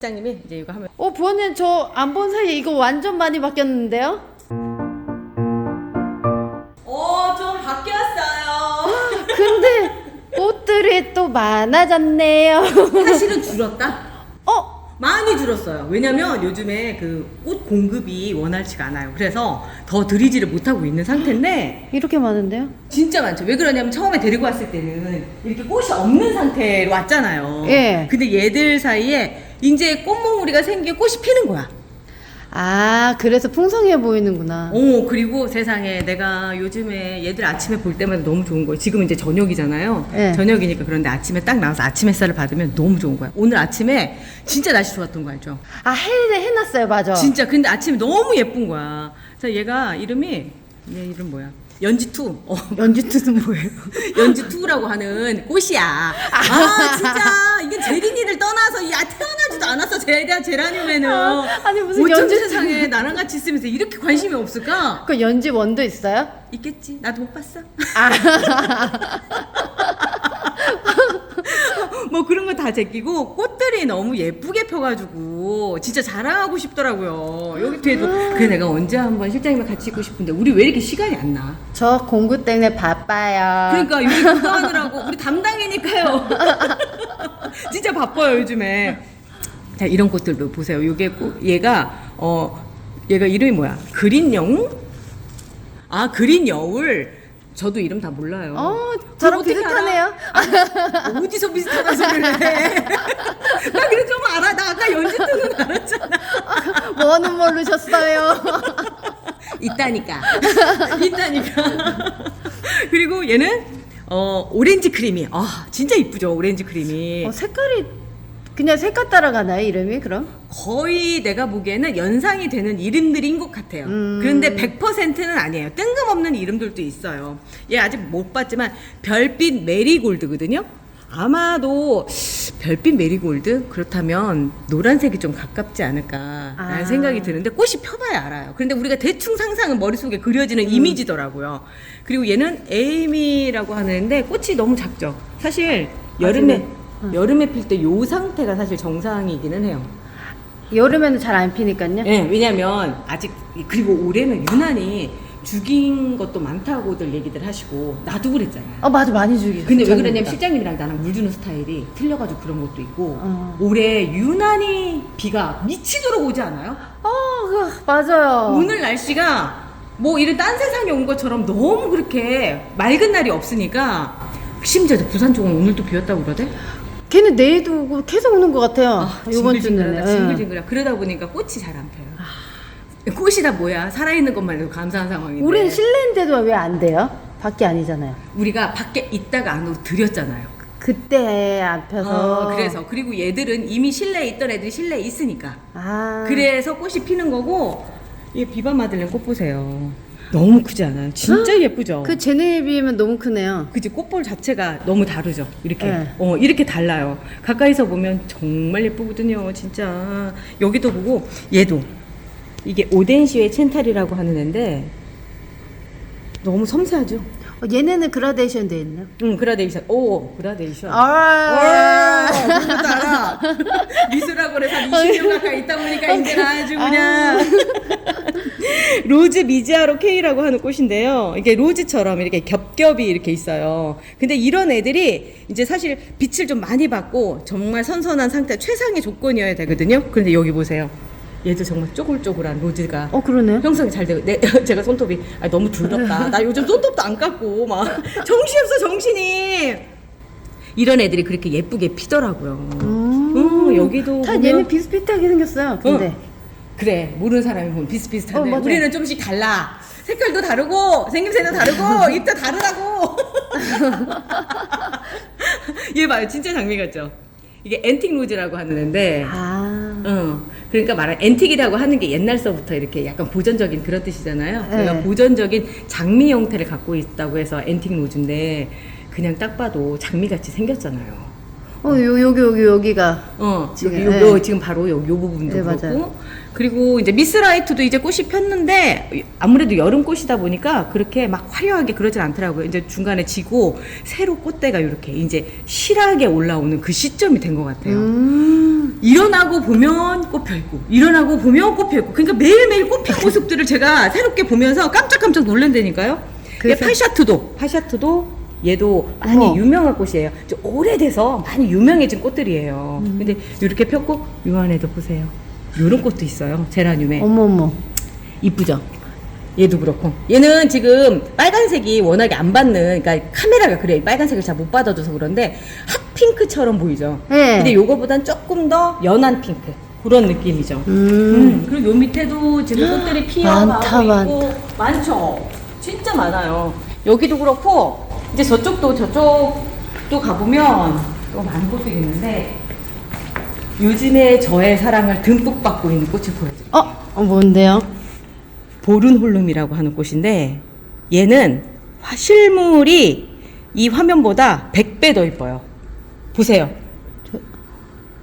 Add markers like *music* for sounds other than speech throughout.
사장님이 이제 이거 하면 어, 부원님 저 안 본 사이에 이거 완전 많이 바뀌었는데요? 어좀 바뀌었어요. 근데 꽃들이 또 많아졌네요. 사실은 줄었다. 어? 많이 줄었어요. 왜냐면 요즘에 그 꽃 공급이 원활치가 않아요. 그래서 더 들이지를 못하고 있는 상태인데 이렇게 많은데요? 진짜 많죠. 왜 그러냐면 처음에 데리고 왔을 때는 이렇게 꽃이 없는 상태로 왔잖아요. 예. 근데 얘들 사이에 이제 꽃몽우리가 생기고 꽃이 피는 거야. 아, 그래서 풍성해 보이는구나. 오 그리고 세상에 내가 요즘에 얘들 아침에 볼 때마다 너무 좋은 거예요. 지금 이제 저녁이잖아요. 네. 저녁이니까 그런데 아침에 딱 나와서 아침 햇살을 받으면 너무 좋은 거야. 오늘 아침에 진짜 날씨 좋았던 거 알죠? 아, 해, 해놨어요, 맞아. 진짜 근데 아침에 너무 예쁜 거야. 그래서 얘가 이름이 얘 이름 뭐야? 연지투. 어, 연주투는 뭐예요? *laughs* 연지투라고 하는 꽃이야. 아 진짜 이게 제린이를 떠나서 야 태어나지도 않았어 제라 제라늄에는. 아니, 무슨 어쩜 연지- 세상에 나랑 같이 있으면서 이렇게 관심이 없을까? 그 연지 원도 있어요? 있겠지. 나도 못 봤어. 아, *laughs* *laughs* 뭐 그런 거 다 제끼고 꽃들이 너무 예쁘게 펴가지고 진짜 자랑하고 싶더라고요. 여기 뒤에도 그래 내가 언제 한번 실장님과 같이 있고 싶은데 우리 왜 이렇게 시간이 안 나? 저 공부 때문에 바빠요. 그러니까 요리 그거 하느라고 우리 담당이니까요. *laughs* 진짜 바빠요 요즘에. 자 이런 꽃들도 보세요. 요게 꽃 얘가 어 얘가 이름이 뭐야? 그린 영웅? 아 그린 여울. 저도 이름 다 몰라요. 어, 저랑 어떻게 비슷하네요. 알아? 어디서 비슷하다 소리를 해? *laughs* 나 그래 좀 알아. 나 아까 연지투는 알았잖아. 원은 모르셨어요. *laughs* 있다니까. 있다니까. 그리고 얘는 어 오렌지 크림이. 아 진짜 이쁘죠 오렌지 크림이. 어, 색깔이 그냥 색깔 따라가나요, 이름이 그럼? 거의 내가 보기에는 연상이 되는 이름들인 것 같아요. 음. 그런데 100%는 아니에요. 뜬금없는 이름들도 있어요. 얘 아직 못 봤지만 별빛 메리골드거든요. 아마도 별빛 메리골드 그렇다면 노란색이 좀 가깝지 않을까라는 아. 생각이 드는데 꽃이 펴봐야 알아요. 그런데 우리가 대충 상상은 머릿속에 그려지는 이미지더라고요. 그리고 얘는 에이미라고 하는데 꽃이 너무 작죠. 사실 여름에 여름에 필 때 요 상태가 사실 정상이기는 해요. 여름에는 잘 안 피니까요. 예, 왜냐면 아직 그리고 올해는 유난히 죽인 것도 많다고들 얘기들 하시고 나도 그랬잖아요. 어, 맞아, 많이 주기. 근데 왜 그러냐면 실장님이랑 나랑 물 주는 스타일이 틀려가지고 그런 것도 있고 어. 올해 유난히 비가 미치도록 오지 않아요? 어, 그, 맞아요. 오늘 날씨가 뭐 이런 딴 세상에 온 것처럼 너무 그렇게 맑은 날이 없으니까 심지어 부산 쪽은 오늘도 비었다고 그러대? 걔는 내일도 오고 계속 오는 것 같아요. 아, 이번 징글징글하다, 주는. 예. 징글징글하 그러다 보니까 꽃이 잘 안 펴요. 꽃이 다 뭐야? 살아있는 것만 해도 감사한 상황인데. 우리는 실내인데도 왜 안 돼요? 밖에 아니잖아요. 우리가 밖에 있다가 안으로 들였잖아요. 그때 안 펴서. 어, 그래서 그리고 얘들은 이미 실내에 있던 애들이 실내에 있으니까. 아. 그래서 꽃이 피는 거고 이 비바 마들렌 꽃 보세요. 너무 크지 않아요? 진짜 예쁘죠. 그 제네에 비하면 너무 크네요. 그지 꽃볼 자체가 너무 다르죠. 이렇게 네. 어 이렇게 달라요. 가까이서 보면 정말 예쁘거든요. 진짜 여기도 보고 얘도 이게 오덴시오의 첸탈이라고 하는 애인데 너무 섬세하죠. 어, 얘네는 그라데이션 돼 있네요. 응 그라데이션. 오 그라데이션. 아. 와, 너무 달아. *laughs* 미술학원에서 한 20년 가까이 있다 보니까 이제 아주 그냥. *laughs* 로즈 미지아로 K라고 하는 꽃인데요. 이게 로즈처럼 이렇게 겹겹이 이렇게 있어요. 근데 이런 애들이 이제 사실 빛을 좀 많이 받고 정말 선선한 상태, 최상의 조건이어야 되거든요. 그런데 여기 보세요. 얘도 정말 쪼글쪼글한 로즈가 어, 그러네요. 형성이 잘 되고 내 *laughs* 제가 손톱이 아, 너무 더럽다. *laughs* 나 요즘 손톱도 안 깎고 막 정신 없어 정신이. 이런 애들이 그렇게 예쁘게 피더라고요. 음. 음, 여기도 다 보면- 얘네 비슷비슷하게 생겼어요. 근데. 어, 그래 모르는 사람이 보면 비슷비슷한데 어. 우리는 좀씩 달라. 색깔도 다르고 생김새도 다르고 *laughs* 입도 다르다고. *laughs* 얘 봐요, 진짜 장미 같죠? 이게 앤틱 로즈라고 하는 애인데, 아. 어, 그러니까 말한 앤틱이라고 하는 게 옛날서부터 이렇게 약간 보존적인 그런 뜻이잖아요. 그러니까 네. 보존적인 장미 형태를 갖고 있다고 해서 앤틱 로즈인데 그냥 딱 봐도 장미 같이 생겼잖아요. 어, 요, 여기, 여기, 여기가. 어, 지금, 네. 요, 요 지금 바로 요, 요 부분도 네, 그렇고 맞아요. 그리고 이제 미스라이트도 이제 꽃이 폈는데 아무래도 여름 꽃이다 보니까 그렇게 막 화려하게 그러진 않더라고요. 이제 중간에 지고 새로 꽃대가 이렇게 이제 실하게 올라오는 그 시점이 된 것 같아요. 음. 일어나고 보면 꽃 펴있고 일어나고 보면 꽃 펴있고 그러니까 매일매일 꽃핀 모습들을 제가 새롭게 보면서 깜짝깜짝 놀란다니까요. 예, 그래서- 파샤트도 파샤트도 얘도 많이 어머. 유명한 꽃이에요. 좀 오래돼서 많이 유명해진 꽃들이에요. 음. 근데 이렇게 폈고 요한 애도 보세요. 요런 꽃도 있어요. 제라늄에 어머, 어머. 이쁘죠. 얘도 그렇고 얘는 지금 빨간색이 워낙에 안 받는 그러니까 카메라가 그래 빨간색을 잘 못 받아줘서 그런데 핫핑크처럼 보이죠. 네. 근데 요거보단 조금 더 연한 핑크 그런 느낌이죠. 음. 음, 그리고 요 밑에도 지금 꽃들이 *gasps* 피어나고 있고 많죠. 진짜 많아요. 여기도 그렇고 이제 저쪽도 저쪽도 가보면 또 많은 꽃들이 있는데 요즘에 저의 사랑을 듬뿍 받고 있는 꽃을 보여드릴게요. 어, 어, 뭔데요? 보른홀룸이라고 하는 꽃인데 얘는 화- 실물이 이 화면보다 100배 더 이뻐요. 보세요.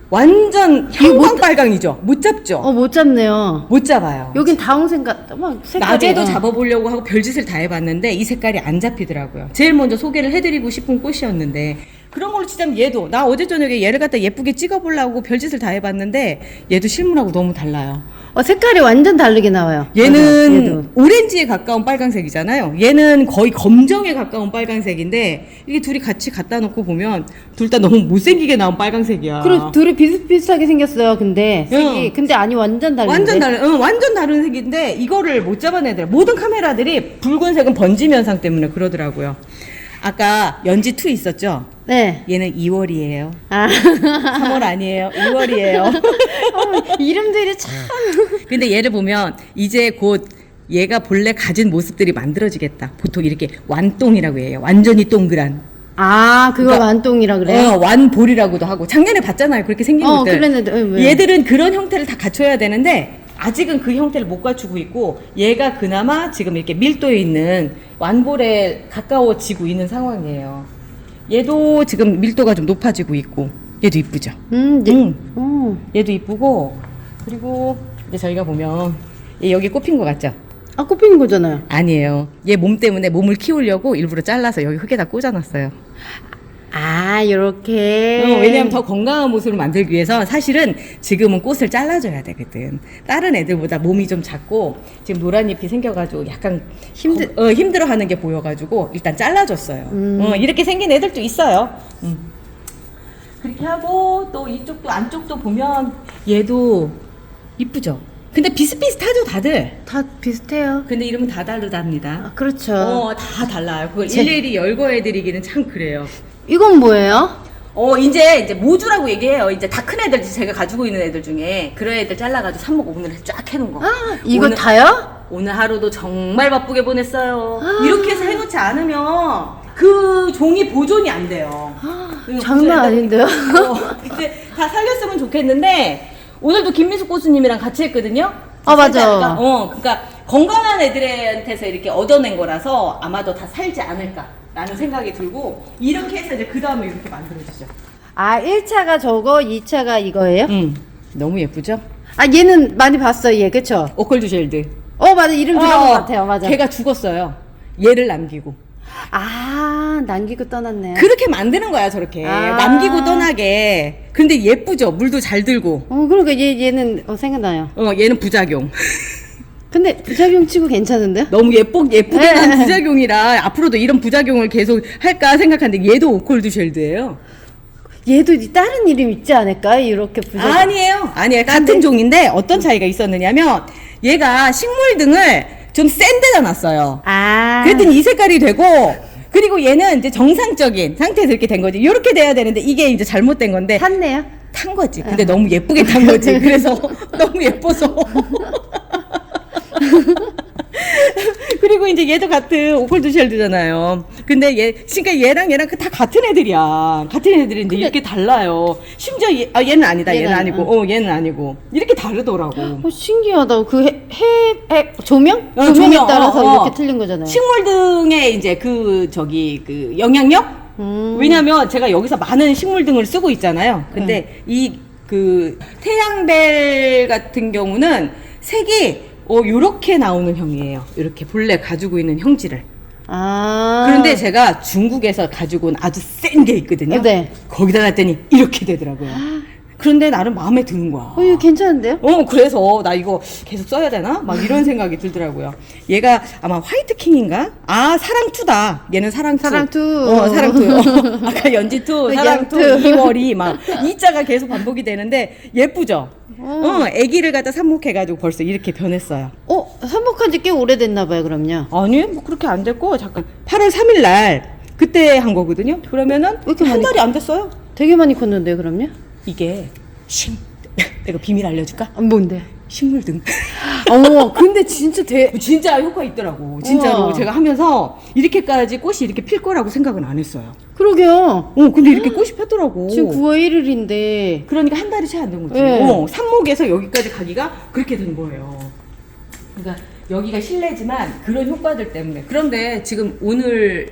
완전 형광 빨강이죠. 못 잡죠. 어, 못 잡네요. 못 잡아요. 여긴 다홍색 같, 막 색깔이. 낮에도 어. 잡아보려고 하고 별짓을 다 해봤는데 이 색깔이 안 잡히더라고요. 제일 먼저 소개를 해드리고 싶은 꽃이었는데 그런 걸로 치자면 얘도 나 어제 저녁에 얘를 갖다 예쁘게 찍어보려고 별짓을 다 해봤는데 얘도 실물하고 너무 달라요. 어, 색깔이 완전 다르게 나와요. 얘는 맞아. 오렌지에 가까운 빨간색이잖아요. 얘는 거의 검정에 가까운 빨간색인데 이게 둘이 같이 갖다 놓고 보면 둘 다 너무 못생기게 나온 빨간색이야. 그리고 둘이 비슷비슷하게 생겼어요. 근데 색이 응. 근데 아니 완전 다른데. 완전 다른, 응, 완전 다른 색인데 이거를 못 잡아내더라. 모든 카메라들이 붉은색은 번짐 현상 때문에 그러더라고요. 아까 연지 2 있었죠? 네. 얘는 2월이에요. 아 3월 아니에요. 2월이에요. *laughs* 이름들이 참. 근데 얘를 보면 이제 곧 얘가 본래 가진 모습들이 만들어지겠다. 보통 이렇게 완똥이라고 해요. 완전히 동그란. 아 그거 그러니까- 완똥이라 그래요? 어, 완볼이라고도 하고 작년에 봤잖아요. 그렇게 생긴 어, 것들. 그랬는데, 어, 왜? 얘들은 그런 형태를 다 갖춰야 되는데 아직은 그 형태를 못 갖추고 있고 얘가 그나마 지금 이렇게 밀도에 있는 완볼에 가까워지고 있는 상황이에요. 얘도 지금 밀도가 좀 높아지고 있고 얘도 이쁘죠. 음, 네. 응. 어. 얘도 이쁘고 그리고 이제 저희가 보면 얘 여기 꼽힌 것 같죠? 아 꽃피는 거잖아요. 아니에요. 얘 몸 때문에 몸을 키우려고 일부러 잘라서 여기 흙에다 꽂아놨어요. 아 요렇게. 어, 왜냐하면 더 건강한 모습을 만들기 위해서 사실은 지금은 꽃을 잘라줘야 되거든. 다른 애들보다 몸이 좀 작고 지금 노란 잎이 생겨가지고 약간 힘들- 거- 어, 힘들어하는 게 보여가지고 일단 잘라줬어요. 음. 어, 이렇게 생긴 애들도 있어요. 음. 그렇게 하고 또 이쪽도 안쪽도 보면 얘도 이쁘죠. 근데 비슷비슷하죠 다들. 다 비슷해요. 근데 이름은 다 다르답니다. 아 그렇죠. 어, 다 달라요. 그걸 제- 일일이 열거해드리기는 참 그래요. 이건 뭐예요? 어, 이제, 이제 모주라고 얘기해요. 이제 다 큰 애들, 제가 가지고 있는 애들 중에 그런 애들 잘라가지고 삽목 오븐을 쫙 해놓은 거. 아 이거 오늘- 다요? 오늘 하루도 정말 바쁘게 보냈어요. 아. 이렇게 해서 해놓지 않으면 그 종이 보존이 안 돼요. 이거 장난 보존해다 아닌데요? 어, 근데 다 살렸으면 좋겠는데 오늘도 김미숙 고수님이랑 같이 했거든요. 아, 맞아. 않을까? 어, 그러니까 건강한 애들한테서 이렇게 얻어낸 거라서 아마도 다 살지 않을까라는 생각이 들고 이렇게 해서 이제 그 다음에 이렇게 만들어지죠. 아 1차가 저거 2차가 이거예요? 음, 너무 예쁘죠? 아 얘는 많이 봤어요 얘 그쵸? 오컬드 젤드. 어 맞아 이름 들어본 어, 것 같아요 맞아. 걔가 죽었어요. 얘를 남기고. 아 남기고 떠났네요. 그렇게 만드는 거야 저렇게 아. 남기고 떠나게 근데 예쁘죠 물도 잘 들고 어 그러니까 얘 얘는 어, 생각나요. 어 얘는 부작용 근데 부작용 치고 괜찮은데? 너무 예쁘 예쁘게 네. 난 부작용이라 앞으로도 이런 부작용을 계속 할까 생각하는데 얘도 오콜드 쉘드예요 얘도 이 다른 이름 있지 않을까요? 이렇게 부작용. 아니에요 아니에요 같은 네. 종인데 어떤 차이가 있었느냐면 얘가 식물 등을 좀 센 데다 놨어요 아. 그랬더니 이 색깔이 되고 그리고 얘는 이제 정상적인 상태에서 이렇게 된 거지 이렇게 돼야 되는데 이게 이제 잘못된 건데 탔네요. 탄 거지. 근데 너무 예쁘게 탄 거지. *laughs* 그래서 *laughs* 너무 예뻐서. *laughs* 그리고 이제 얘도 같은 오컬드 쉘드잖아요. 근데 얘, 그러니까 얘랑 얘랑 그다 같은 애들이야. 같은 애들인데 이렇게 달라요. 심지어 얘, 아, 얘는 아니다. 얘는 얘는 아니고, 어, 얘는 아니고. 이렇게 다르더라고. 어, 신기하다. 그 해, 해, 해 조명? 어, 조명에 조명, 따라서 어, 어. 이렇게 틀린 거잖아요. 식물 등의 이제 그, 저기, 그 영향력? 음. 왜냐면 제가 여기서 많은 식물 등을 쓰고 있잖아요. 근데 이그 태양벨 같은 경우는 색이 어 요렇게 나오는 형이에요. 이렇게 본래 가지고 있는 형질을. 아. 그런데 제가 중국에서 가지고 온 아주 센 게 있거든요. 네. 거기다 놨더니 이렇게 되더라고요. 그런데 나름 마음에 드는 거야. 어, 이거 괜찮은데요? 어, 그래서 나 이거 계속 써야 되나? 막 이런 *laughs* 생각이 들더라고요. 얘가 아마 화이트 킹인가? 아, 사랑 투다. 얘는 사랑 투. 사랑 투. 어, 사랑 투. *laughs* 어, 아까 연지 투, 사랑투, 연투. 이월이 막 이자가 계속 반복이 되는데 예쁘죠? 어. 어, 아기를 갖다 삽목해가지고 벌써 이렇게 변했어요. 어, 선목한 지 꽤 오래됐나 봐요, 그럼요. 아니, 뭐 그렇게 안 됐고, 잠깐. 8월 3일 날, 그때 한 거거든요? 그러면은, 왜 이렇게 한 많이 달이 안 됐어요. 되게 많이 컸는데요, 그럼요? 이게, 식, *laughs* 내가 비밀 알려줄까? 아, 뭔데? 식물등. *laughs* 어머, 근데 진짜 대, 진짜 효과 있더라고. 진짜로 우와. 제가 하면서 이렇게까지 꽃이 이렇게 필 거라고 생각은 안 했어요. 그러게요. 어, 근데 이렇게 꽃이 폈더라고. 지금 9월 1일인데. 그러니까 한 달이 채 안 된 거지. 네. 어, 삽목에서 여기까지 가기가 그렇게 된 거예요. 그러니까 여기가 실내지만 그런 효과들 때문에. 그런데 지금 오늘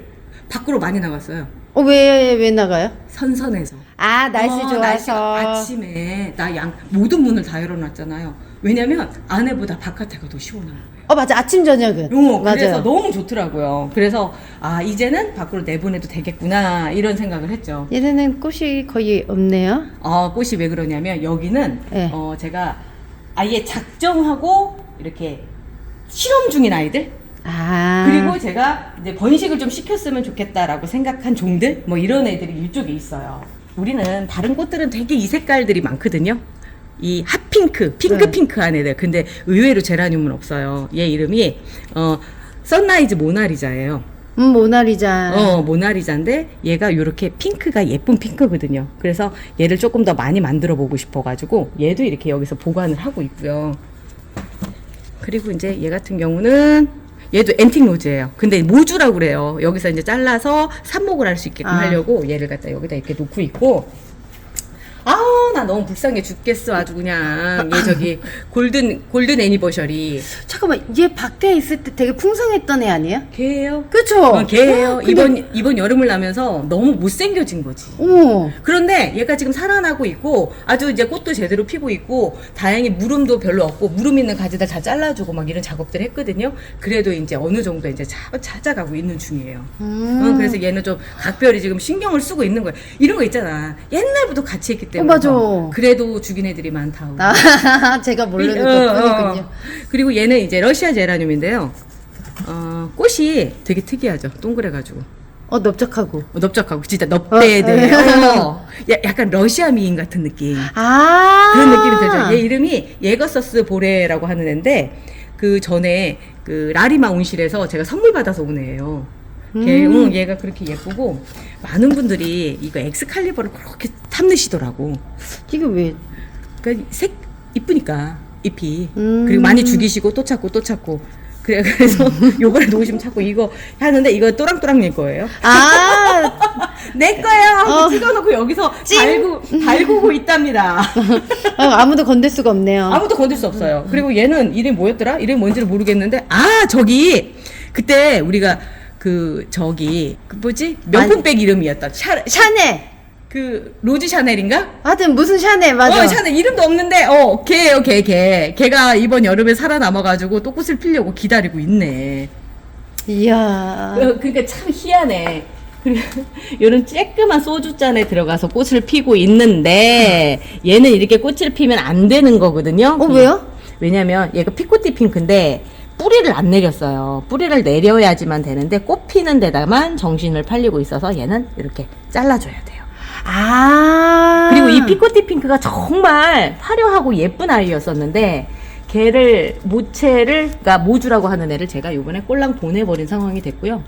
밖으로 많이 나갔어요. 어, 왜, 왜 나가요? 선선해서. 아, 날씨 어, 좋아서. 날씨가 아침에 나 양 모든 문을 다 열어놨잖아요. 왜냐면 안에보다 바깥에가 더 시원한 거예요. 어, 맞아. 아침, 저녁은. 어, 맞아요. 그래서 너무 좋더라고요. 그래서 아 이제는 밖으로 내보내도 되겠구나 이런 생각을 했죠. 얘네는 꽃이 거의 없네요. 어, 꽃이 왜 그러냐면 여기는 네. 어, 제가 아예 작정하고 이렇게 실험 중인 아이들 아. 그리고 제가 이제 번식을 좀 시켰으면 좋겠다라고 생각한 종들 뭐 이런 애들이 이쪽에 있어요. 우리는 다른 꽃들은 되게 이 색깔들이 많거든요. 이 핫핑크, 핑크 네. 핑크한 애들. 근데 의외로 제라늄은 없어요. 얘 이름이 어 선라이즈 모나리자예요. 음, 모나리자. 어, 모나리자인데 얘가 이렇게 핑크가 예쁜 핑크거든요. 그래서 얘를 조금 더 많이 만들어 보고 싶어 가지고 얘도 이렇게 여기서 보관을 하고 있고요. 그리고 이제 얘 같은 경우는 얘도 앤틱 로즈예요. 근데 모주라고 그래요. 여기서 이제 잘라서 삽목을 할 수 있게끔 아. 하려고 얘를 갖다 여기다 이렇게 놓고 있고 아우 나 너무 불쌍해 죽겠어 아주 그냥 얘 저기 골든 골든 애니버셔리 잠깐만, 얘 밖에 있을 때 되게 풍성했던 애 아니에요? 걔예요. 그쵸? 어, 걔예요. 근데- 이번 이번 여름을 나면서 너무 못생겨진 거지. 어머. 그런데 얘가 지금 살아나고 있고 아주 이제 꽃도 제대로 피고 있고 다행히 물음도 별로 없고 물음 있는 가지들 다 잘라주고 막 이런 작업들 했거든요. 그래도 이제 어느 정도 이제 차- 찾아가고 있는 중이에요. 음. 어, 그래서 얘는 좀 각별히 지금 신경을 쓰고 있는 거예요. 이런 거 있잖아. 옛날부터 같이 했기 때문에. 어, 맞아. 그래도 죽인 애들이 많다. 아, *laughs* 제가 모르는 어, 어. 것뿐이군요. 그리고 얘는 이제 러시아 제라늄인데요. 어, 꽃이 되게 특이하죠. 동그래가지고. 어, 넓적하고. 어, 넓적하고 진짜 넙대대. 어, 야- 약간 러시아 미인 같은 느낌. 아. 그런 느낌이 들죠. 얘 이름이 예거서스 보레라고 하는 애인데 그 전에 그 라리마 온실에서 제가 선물 받아서 온 애예요. 걔, 음. 응, 얘가 그렇게 예쁘고 많은 분들이 이거 엑스칼리버를 그렇게 탐내시더라고. 이게 왜? 그러니까 색 이쁘니까 잎이 음. 그리고 많이 죽이시고 또 찾고 또 찾고 그래 그래서 *laughs* 요번에 놓으시면 찾고 이거 하는데 이거 또랑또랑님 거예요. 아, 내 거야 하고 어. 찍어놓고 여기서 찡. 달구 달구고 있답니다. 아, *laughs* 아무도 건들 수가 없네요. 아무도 건들 수 없어요. 그리고 얘는 이름이 뭐였더라? 이름이 뭔지를 모르겠는데 아 저기 그때 우리가 그 저기 그 뭐지 명품백 이름이었다. 샤, 샤, 샤넬. 그 로즈 샤넬인가? 하여튼 무슨 샤넬 맞아. 어, 샤넬 이름도 없는데 어 걔예요 걔 걔. 걔가 이번 여름에 살아남아가지고 또 꽃을 피려고 기다리고 있네. 이야. 어, 그러니까 참 희한해. 그리고 *laughs* 요런 쬐끄만 소주잔에 들어가서 꽃을 피고 있는데 얘는 이렇게 꽃을 피면 안 되는 거거든요. 어, 왜요? 왜냐면 얘가 피코티 핑크인데 뿌리를 안 내렸어요. 뿌리를 내려야지만 되는데 꽃 피는 데다만 정신을 팔리고 있어서 얘는 이렇게 잘라줘야 돼요. 아. 그리고 이 피코티 핑크가 정말 화려하고 예쁜 아이였었는데 걔를 모체를 그러니까 모주라고 하는 애를 제가 요번에 꼴랑 보내버린 상황이 됐고요.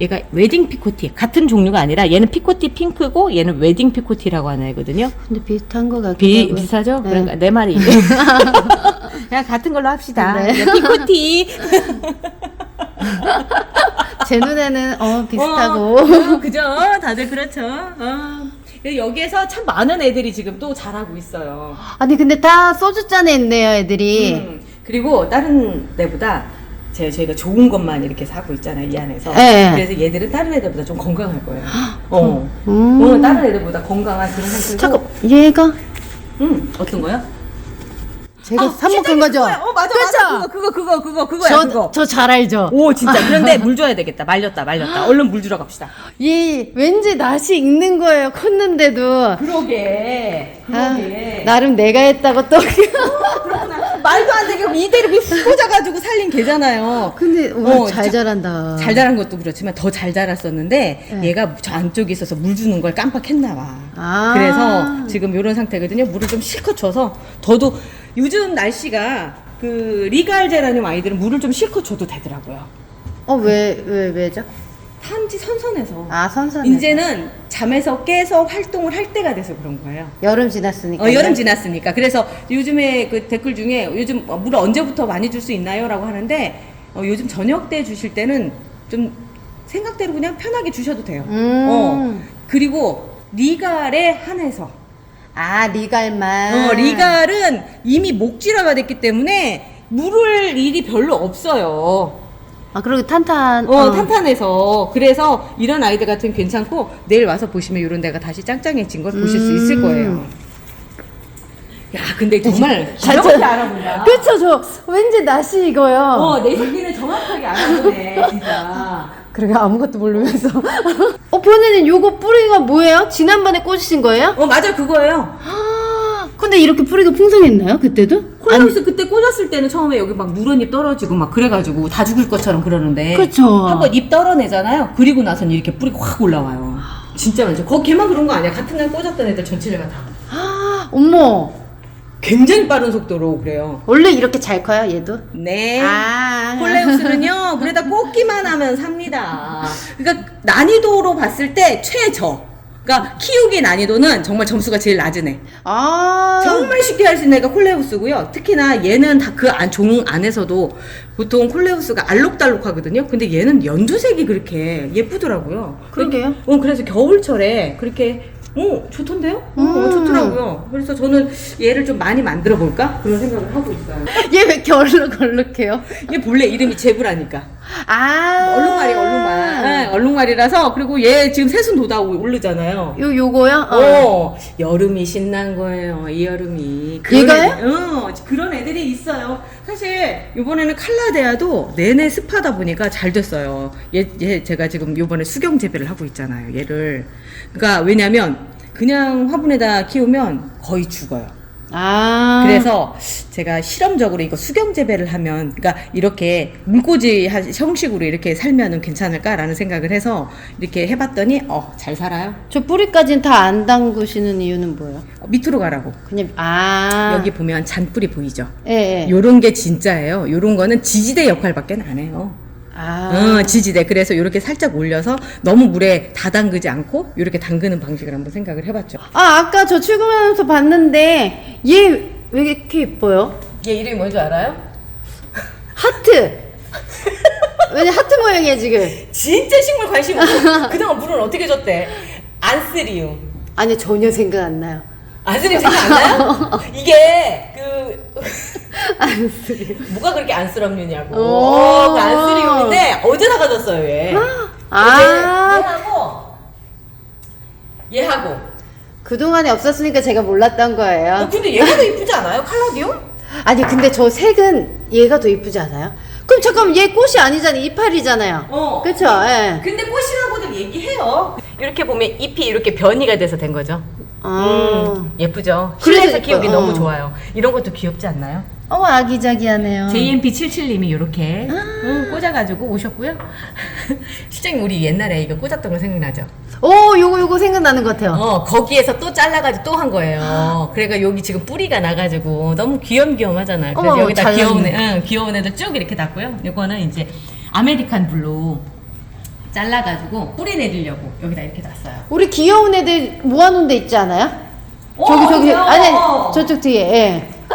얘가 웨딩 피코티 같은 종류가 아니라 얘는 피코티 핑크고 얘는 웨딩 피코티라고 하는 애거든요. 근데 비슷한 같기도 비, 하고요. 비슷하죠? 네. 그러니까 내 말이 *laughs* 그냥 같은 걸로 합시다. 네. 그냥 피코티 *laughs* 제 눈에는 어 비슷하고. 어, 어, 그죠? 다들 그렇죠. 어. 여기에서 참 많은 애들이 지금 또 자라고 있어요. 아니 근데 다 소주잔에 있네요 애들이. 음, 그리고 다른 데보다 제 저희가 좋은 것만 이렇게 사고 있잖아요 이 안에서. 예. 그래서 얘들은 다른 애들보다 좀 건강할 거예요. 어. 음. 어, 다른 애들보다 건강한 그런 상태고. 잠깐 얘가 음, 어떤 거요? 제가 아, 삽목한 시작이 거죠? 그거야. 어 맞아? 맞아. 그거 그거 그거 그거 그거 야 그거. 저 잘 알죠. 오 진짜 그런데 *laughs* 물 줘야 되겠다 말렸다 말렸다 얼른 물 주러 갑시다 얘 왠지 낯이 익는 거예요. 컸는데도. 그러게 아, 그러게 나름 내가 했다고 또. 그렇구나 말도 안 되게 이대로 훅 꽂아 가지고 살린 개잖아요 근데 와, 어, 잘 저- 자란다. 잘 자란 것도 그렇지만 더 잘 자랐었는데 네. 얘가 저 안쪽에 있어서 물 주는 걸 깜빡했나 봐 아. 그래서 지금 이런 상태거든요 물을 좀 실컷 줘서 더도 요즘 날씨가 그 리갈 제라늄 아이들은 물을 좀 실컷 줘도 되더라고요 어, 왜, 왜, 왜죠? 탄지 선선해서 아, 선선. 이제는 잠에서 깨서 활동을 할 때가 돼서 그런 거예요. 여름 지났으니까. 어, 여름 지났으니까. 그래서 요즘에 그 댓글 중에 요즘 어, 물 언제부터 많이 줄 수 있나요? 라고 하는데 어, 요즘 저녁 때 주실 때는 좀 생각대로 그냥 편하게 주셔도 돼요. 음. 어, 그리고 리갈에 한해서. 아, 리갈만. 어, 리갈은 이미 목질화가 됐기 때문에 물을 일이 별로 없어요. 아, 그리고 탄탄. 어, 탄탄해서 그래서 이런 아이들 같은 면 괜찮고 내일 와서 보시면 이런 데가 다시 짱짱해진 걸 보실 수 있을 음. 거예요. 야, 근데 정말 잘 정확히 쳐- 알아본다. 그쵸, 저 왠지 낯이 익어요. 어, 내 새끼는 정확하게 알아보네, 진짜. 그러게 아무것도 모르면서. *laughs* 어, 본인은 요거 뿌리가 뭐예요? 지난번에 꽂으신 거예요? 어, 맞아, 그거예요. 아, 근데 이렇게 뿌리가 풍성했나요? 그때도? 콜라우스 그때 꽂았을 때는 처음에 여기 막 누런잎 떨어지고 막 그래가지고 다 죽을 것처럼 그러는데. 그쵸. 한번 잎 떨어내잖아요. 그리고 나서는 이렇게 뿌리가 확 올라와요. 진짜 많죠. 거기 걔만 그런 거 아니야. 같은 날 꽂았던 애들 전체가 다. 아, 어머. 굉장히 빠른 속도로 그래요. 원래 이렇게 잘 커요, 얘도? 네. 아. 콜레우스는요, 물에다 꽂기만 하면 삽니다. 그러니까 난이도로 봤을 때 최저. 그러니까 키우기 난이도는 정말 점수가 제일 낮은 애. 아. 정말 쉽게 할 수 있는 애가 콜레우스고요. 특히나 얘는 다 그 안, 종 안에서도 보통 콜레우스가 알록달록하거든요. 근데 얘는 연두색이 그렇게 예쁘더라고요. 그러게요. 어, 그래서 겨울철에 그렇게 어, 좋던데요? 어, 음. 좋더라고요. 그래서 저는 얘를 좀 많이 만들어 볼까? 그런 생각을 하고 있어요. 얘왜 이렇게 얼룩얼룩해요? 얘 본래 이름이 제브라니까. 아. 얼룩말이 얼룩말. 네, 얼룩말이라서 그리고 얘 지금 새순 돋아오고 오르잖아요. 요, 요거요? 어. 어, 여름이 신난 거예요. 이 여름이. 얘가요? 애들, 어, 그런 애들이 있어요. 사실 이번에는 칼라데아도 내내 습하다 보니까 잘 됐어요. 얘, 얘 제가 지금 이번에 수경 재배를 하고 있잖아요. 얘를. 그러니까 왜냐면 그냥 화분에다 키우면 거의 죽어요. 아. 그래서 제가 실험적으로 이거 수경 재배를 하면, 그러니까 이렇게 물꽂이 하- 형식으로 이렇게 살면은 괜찮을까라는 생각을 해서 이렇게 해봤더니 어 잘 살아요. 저 뿌리까지는 다 안 담그시는 이유는 뭐예요? 어, 밑으로 가라고. 그냥 아. 여기 보면 잔뿌리 보이죠? 예, 예. 요런 게 진짜예요. 요런 거는 지지대 역할밖에 안 해요. 아. 어, 지지대. 그래서 요렇게 살짝 올려서 너무 물에 다 담그지 않고 요렇게 담그는 방식을 한번 생각을 해봤죠. 아, 아까 저 출근하면서 봤는데 얘 왜 이렇게 예뻐요? 얘 이름이 뭔지 알아요? 하트. 왜냐 하트 모양이야 지금. 진짜 식물 관심 없고 그동안 물은 어떻게 줬대? 안쓰리움. 아니 전혀 생각 안 나요. 안쓰리움 생각 안 나요? *laughs* 이게 그 안쓰리. 뭐가 그렇게 안쓰럽느냐고. 오. 그 안쓰리움인데 어제 사가졌어요 얘. 아. 어제 얘하고 얘하고. 그 동안에 없었으니까 제가 몰랐던 어, 거예요. 근데 얘가 더 이쁘지 않아요? 칼라디움? 아니 근데 저 색은 얘가 더 이쁘지 않아요? 그럼 잠깐만 얘 꽃이 아니잖아요. 이파리잖아요. 어. 그쵸? 예. 근데 꽃이라고들 얘기해요. 이렇게 보면 잎이 이렇게 변이가 돼서 된 거죠. 아. 음, 예쁘죠. 그래서 실내에서 키우기. 너무 어. 좋아요. 이런 것도 귀엽지 않나요? 어머 아기자기하네요. JMP77님이 이렇게 아. 꽂아가지고 오셨고요. *laughs* 실장님 우리 옛날에 이거 꽂았던 거 생각나죠? 오 요거 요거 생각나는 것 같아요. 어 거기에서 또 잘라가지고 또 한 거예요. 그래가 여기 지금 뿌리가 나가지고 너무 귀염귀염하잖아요. 그래서 어머, 여기다 잘 귀여운 애. 응, 귀여운 애들 쭉 이렇게 놨고요. 이거는 이제 아메리칸 블루 잘라가지고 뿌리 내리려고 여기다 이렇게 놨어요. 우리 귀여운 애들 모아놓은 데 있지 않아요? 어, 저기 저기 귀여워. 아니 아니, 저쪽 뒤에 예. *laughs*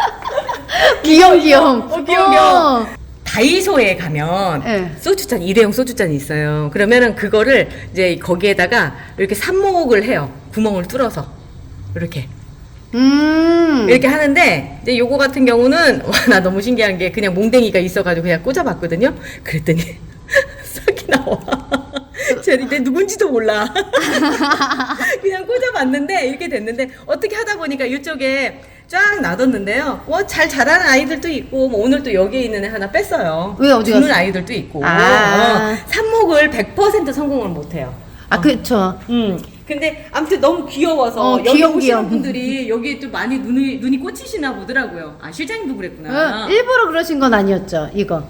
어, 귀여워, 귀여워. 어. 다이소에 가면 네. 소주잔 일회용 소주잔이 있어요. 그러면은 그거를 이제 거기에다가 이렇게 삽목을 해요. 구멍을 뚫어서 이렇게 음. 이렇게 하는데 이제 요거 같은 경우는 *laughs* 와 나 너무 신기한 게 그냥 몽댕이가 있어가지고 그냥 꽂아봤거든요. 그랬더니 나와. *laughs* 쟤 이제 누군지도 몰라. *laughs* 그냥 꽂아봤는데 이렇게 됐는데 어떻게 하다 보니까 이쪽에 쫙 놔뒀는데요. 뭐 잘 자라는 아이들도 있고 뭐 오늘 또 여기에 있는 애 하나 뺐어요. 왜 어디 죽는 갔어? 아이들도 있고. 아. 어, 삽목을 100% 성공을 못해요. 아, 그쵸. 음. 근데 아무튼 너무 귀여워서 어, 여기 귀여워, 오시는. 분들이 여기에 또 많이 눈이 눈이 꽂히시나 보더라고요. 아 실장님도 그랬구나. 어, 일부러 그러신 건 아니었죠, 이거.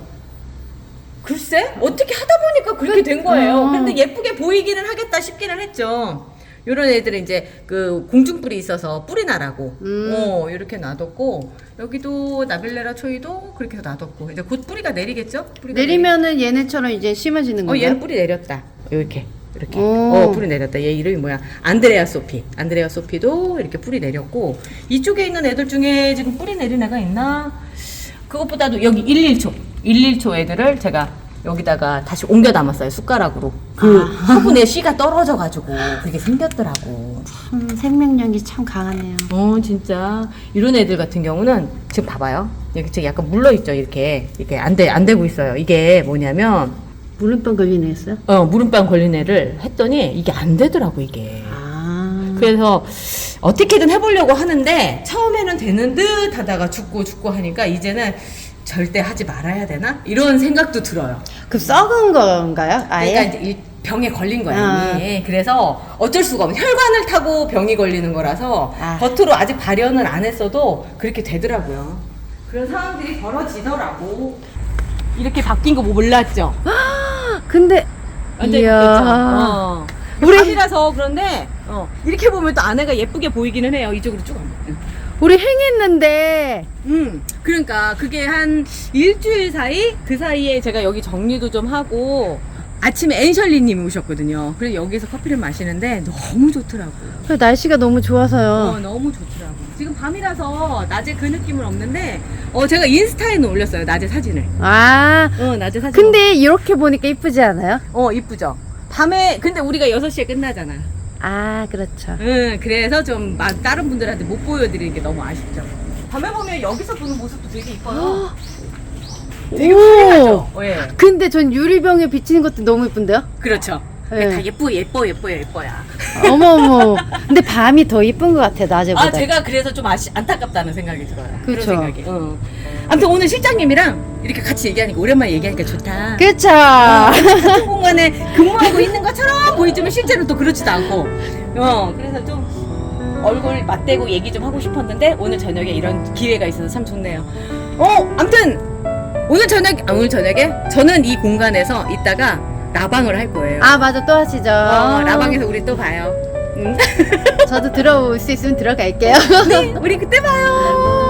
글쎄 어떻게 하다 보니까 그렇게 된 거예요. 어. 근데 예쁘게 보이기는 하겠다 싶기는 했죠. 요런 애들은 이제 그 공중뿔이 있어서 뿌리 나라고 음. 어 이렇게 놔뒀고 여기도 나빌레라 초이도 그렇게 해서 놔뒀고 이제 곧 뿌리가 내리겠죠? 뿌리가 내리면은 얘네처럼 이제 심어지는 어 건가요? 얘는 뿌리 내렸다 이렇게 이렇게 오. 어 뿌리 내렸다 얘 이름이 뭐야 안드레아 소피 안드레아 소피도 이렇게 뿌리 내렸고 이쪽에 있는 애들 중에 지금 뿌리 내린 애가 있나 그것보다도 여기 1일초 1일초 애들을 제가 여기다가 다시 옮겨 담았어요 숟가락으로 그 화분에 씨가 떨어져 가지고 그게 생겼더라고 음, 생명력이 참 강하네요. 어 진짜 이런 애들 같은 경우는 지금 봐봐요 여기 지금 약간 물러 있죠 이렇게 이렇게 안돼 안 되고 있어요 이게 뭐냐면 물음병 걸린 애였어요? 어, 무릎병 걸린 애를 했더니 이게 안 되더라고, 이게. 아. 그래서 어떻게든 해보려고 하는데 처음에는 되는 듯 하다가 죽고 죽고 하니까 이제는 절대 하지 말아야 되나? 이런 생각도 들어요. 그 썩은 건가요? 아예? 그러니까 이제 이 병에 걸린 거야, 아. 이미. 그래서 어쩔 수가 없는 혈관을 타고 병이 걸리는 거라서 아. 겉으로 아직 발현을 안 했어도 그렇게 되더라고요. 그런 상황들이 벌어지더라고. 이렇게 바뀐 거뭐 몰랐죠? 근데 완전 이야. 예쁘죠? 어. 우리- 밤이라서 그런데 어. 이렇게 보면 또 안에가 예쁘게 보이기는 해요. 이쪽으로 쭉 가면. 우리 행했는데 음, 그러니까 그게 한 일주일 사이 그 사이에 제가 여기 정리도 좀 하고 아침에 앤셜리님이 오셨거든요. 그래서 여기서 커피를 마시는데 너무 좋더라고. 그 날씨가 너무 좋아서요. 어, 너무 좋더라고. 지금 밤이라서 낮에 그 느낌은 없는데 어 제가 인스타에는 올렸어요. 낮에 사진을. 아. 어, 낮에 사진. 근데 이렇게 보니까 이쁘지 않아요? 어 이쁘죠. 밤에 근데 우리가 6시에 끝나잖아. 아, 그렇죠. 응, 그래서 좀 마- 다른 분들한테 못 보여드리는 게 너무 아쉽죠. 밤에 보면 여기서 보는 모습도 되게 이뻐요. 되게 오. 화려하죠. 예. 근데 전 유리병에 비치는 것도 너무 이쁜데요? 그렇죠. 네. 다 예뻐, 예뻐, 예뻐, 예뻐야. 어머머. 근데 밤이 더 이쁜 것 같아, 낮에보다. 아, 제가 그래서 좀 아시, 안타깝다는 생각이 들어요. 그렇죠. 그런 생각이. 응. 아무튼 오늘 실장님이랑 이렇게 같이 얘기하니까 오랜만에 얘기하니까 좋다. 그쵸. 같은 공간에 근무하고 있는 것처럼 보이지만 실제로 또 그렇지도 않고. 어, 그래서 좀 얼굴 맞대고 얘기 좀 하고 싶었는데 오늘 저녁에 이런 기회가 있어서 참 좋네요. 어, 아무튼 오늘 저녁, 아, 오늘 저녁에 저는 이 공간에서 이따가 라방을 할 거예요. 아, 맞아. 또 하시죠. 어, 라방에서 우리 또 봐요. 응? 저도 들어올 수 있으면 들어갈게요. *laughs* 우리 그때 봐요.